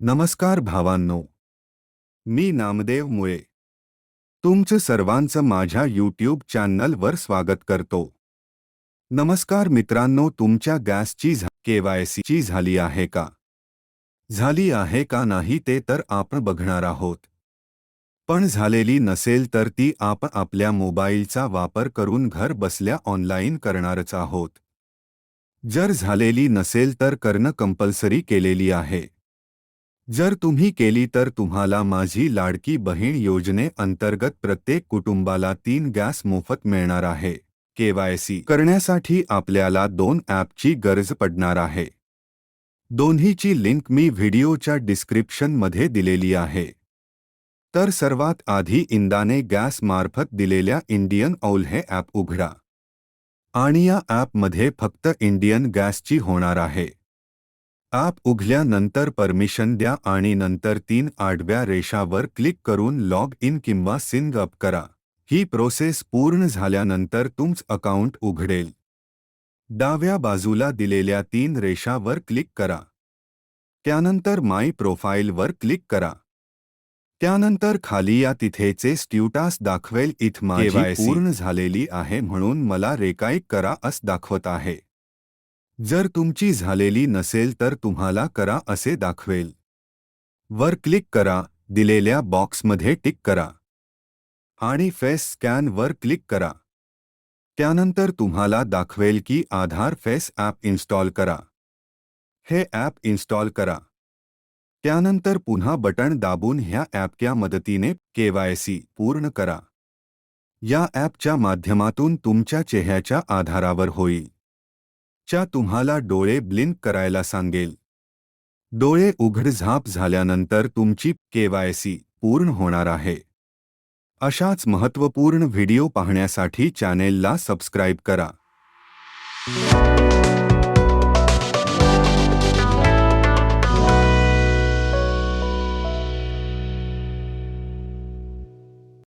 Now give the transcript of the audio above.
नमस्कार भावांनो. मी नामदेव मुळे. तुमचं सर्वांचं माझ्या यूट्यूब चॅनलवर स्वागत करतो. नमस्कार मित्रांनो तुमच्या गॅसची केवायसीची झाली आहे का? झाली आहे का नाही ते तर आपण बघणार आहोत. पण झालेली नसेल तर ती आपण आपल्या मोबाईलचा वापर करून घर बसल्या ऑनलाईन करणारच आहोत. जर झालेली नसेल तर करणं कंपल्सरी केलेली आहे. जर तुम्ही केली तर तुम्हाला माझी लाडकी बहीण योजने अंतर्गत प्रत्येक कुटुंबाला तीन गॅस मोफत मिळणार आहे. केवायसी करण्यासाठी आपल्याला दोन ॲपची गरज पडणार आहे. दोन्हीची लिंक मी व्हिडिओच्या डिस्क्रिप्शनमध्ये दिलेली आहे. तर सर्वात आधी इंदाने गॅसमार्फत दिलेल्या इंडियन औल हे ॲप उघडा. आणि या ॲपमध्ये फक्त इंडियन गॅसची होणार आहे. ॲप उघडल्यानंतर परमिशन द्या आणि नंतर तीन आडव्या रेषावर क्लिक करून लॉग इन किंवा सिंग अप करा. ही प्रोसेस पूर्ण झाल्यानंतर तुमचं अकाउंट उघडेल. डाव्या बाजूला दिलेल्या तीन रेषावर क्लिक करा. त्यानंतर माय प्रोफाईलवर क्लिक करा. त्यानंतर खाली या तिथेचे स्ट्युटास दाखवेल. इथ माझी पूर्ण झालेली आहे म्हणून मला रेकाईक करा अस दाखवत आहे. जर तुमची झालेली नसेल तर तुम्हाला करा असे दाखवेल. वर क्लिक करा, दिलेल्या बॉक्समध्ये टिक करा. आणि फेस स्कॅन वर क्लिक करा. त्यानंतर तुम्हाला दाखवेल की आधार फेस ॲप इन्स्टॉल करा. हे ॲप इन्स्टॉल करा. त्यानंतर पुन्हा बटण दाबून ह्या ॲपच्या मदतीने केवायसी पूर्ण करा. या ॲपच्या माध्यमातून तुमच्या चेहऱ्याच्या आधारावर होईल. च्या तुम्हाला डोळे ब्लिंक करायला सांगेल. डोळे उघडझाप झाल्यानंतर तुमची केवायसी पूर्ण होणार आहे. अशाच महत्त्वपूर्ण व्हिडिओ पाहण्यासाठी चॅनेलला सबस्क्राईब करा.